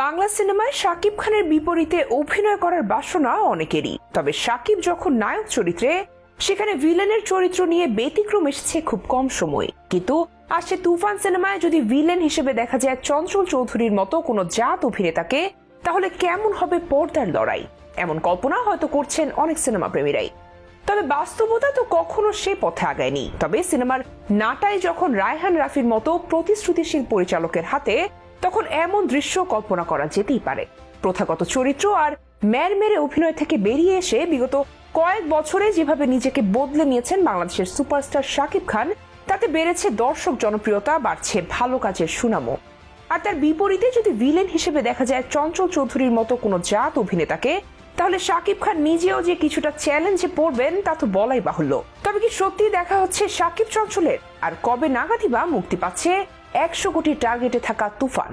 বাংলা সিনেমায় শাকিব খানের বিপরীতে অভিনয় করার বাসনা অনেকেরই। তবে শাকিব যখন নায়ক চরিত্রে, সেখানে ভিলেনের চরিত্র নিয়ে ব্যতিক্রম এসেছে খুব কম সময়। কিন্তু আসছে তুফান সিনেমায় যদি ভিলেন হিসেবে দেখা যায় চঞ্চল চৌধুরীর মতো কোনো জাত অভিনেতাকে, তাহলে কেমন হবে পর্দার লড়াই? এমন কল্পনা হয়তো করছেন অনেক সিনেমা প্রেমীরাই। তবে বাস্তবতা তো কখনো সে পথে আগায়নি। তবে সিনেমার নাটাই যখন রায়হান রাফির মতো প্রতিশ্রুতিশীল পরিচালকের হাতে তখন এমন দৃশ্য কল্পনা করা যেতেই পারে। প্রথাগত চরিত্র আর ম্যার মেরে অভিনয় থেকে বেরিয়ে এসে বিগত কয়েক বছরে যেভাবে নিজেকে বদলে নিয়েছেন বাংলাদেশের সুপারস্টার শাকিব খান, তাতে বেড়েছে দর্শক জনপ্রিয়তা, বাড়ছে ভালো কাজের সুনামও। আর তার বিপরীতে যদি ভিলেন হিসেবে দেখা যায় চঞ্চল চৌধুরীর মতো কোনো জাত অভিনেতাকে, তাহলে শাকিব খান নিজেও যে কিছুটা চ্যালেঞ্জে পড়বেন, তা তো বলাই বাহুল্য। তবে কি সত্যি দেখা হচ্ছে শাকিব চঞ্চলের? আর কবে নাগাদই বা মুক্তি পাচ্ছে একশো কোটি টার্গেটে থাকা তুফান।